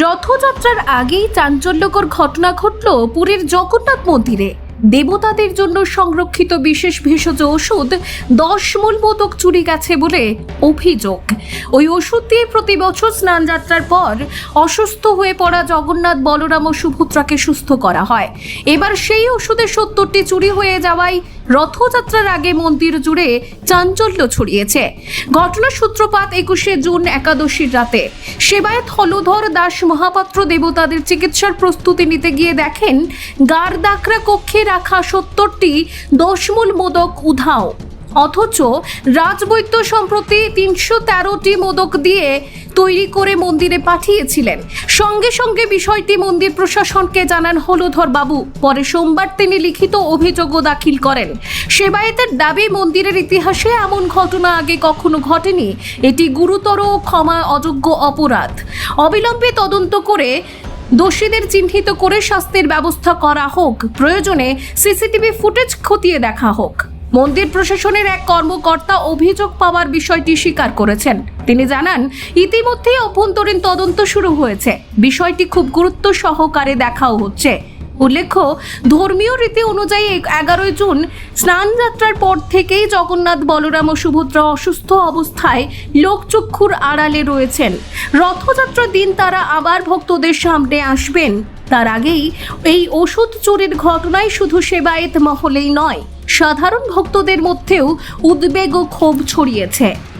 রথযাত্রার আগেই চাঞ্চল্যকর ঘটনা ঘটল পুরীর জগন্নাথ মন্দিরে। দেবতাদের জন্য সংরক্ষিত বিশেষ ভেষজ ওষুধ দশ মূল মোদক চুরি গেছে বলে অভিযোগ। ওই ওষুধ দিয়ে প্রতি বছর স্নান যাত্রার পর অসুস্থ হয়ে পড়া জগন্নাথ বলরাম ও সুভদ্রাকে সুস্থ করা হয়। এবার সেই ওষুধের সত্তরটি চুরি হয়ে যাওয়ায় রথযাত্রার আগে মন্দির জুড়ে চাঞ্চল্য ছড়িয়েছে। ঘটনার সূত্রপাত একুশে জুন একাদশীর রাতে। সেবায়ত হলধর দাস মহাপাত্র দেবতাদের চিকিৎসার প্রস্তুতি নিতে গিয়ে দেখেন গারদাকরা কক্ষে রাখা সত্তরটি দশমূল মোদক উধাও। অথচ রাজবৈদ্য সম্প্রতি তিনশো তেরোটি মোদক দিয়ে তৈরি করে মন্দিরে পাঠিয়েছিলেন। সঙ্গে সঙ্গে বিষয়টি মন্দির প্রশাসনকে জানান হলধর বাবু। পরে সোমবার তিনি লিখিত অভিযোগও দাখিল করেন। সেবায়েতের দাবি, মন্দিরের ইতিহাসে এমন ঘটনা আগে কখনো ঘটেনি। এটি গুরুতর ক্ষমা অযোগ্য অপরাধ। অবিলম্বে তদন্ত করে দোষীদের চিহ্নিত করে শাস্তির ব্যবস্থা করা হোক। প্রয়োজনে সিসিটিভি ফুটেজ খতিয়ে দেখা হোক। মন্দির প্রশাসনের এক কর্মকর্তা অভিযোগ পাওয়ার বিষয়টি স্বীকার করেছেন। তিনি জানান, ইতিমধ্যেই অভ্যন্তরীণ তদন্ত শুরু হয়েছে। বিষয়টি খুব গুরুত্ব সহকারে দেখাও হচ্ছে। উল্লেখ্য, ধর্মীয় রীতি অনুযায়ী এগারোই জুন স্নান যাত্রার পর থেকেই জগন্নাথ বলরাম ও সুভদ্রা অসুস্থ অবস্থায় লোকচক্ষুর আড়ালে রয়েছেন। রথযাত্রার দিন তারা আবার ভক্তদের সামনে আসবেন। তার আগেই এই ওষুধ চুরির ঘটনায় শুধু সেবায়েত মহলেই নয়, সাধারণ ভক্তদের মধ্যেও উদ্বেগ ও ক্ষোভ ছড়িয়েছে।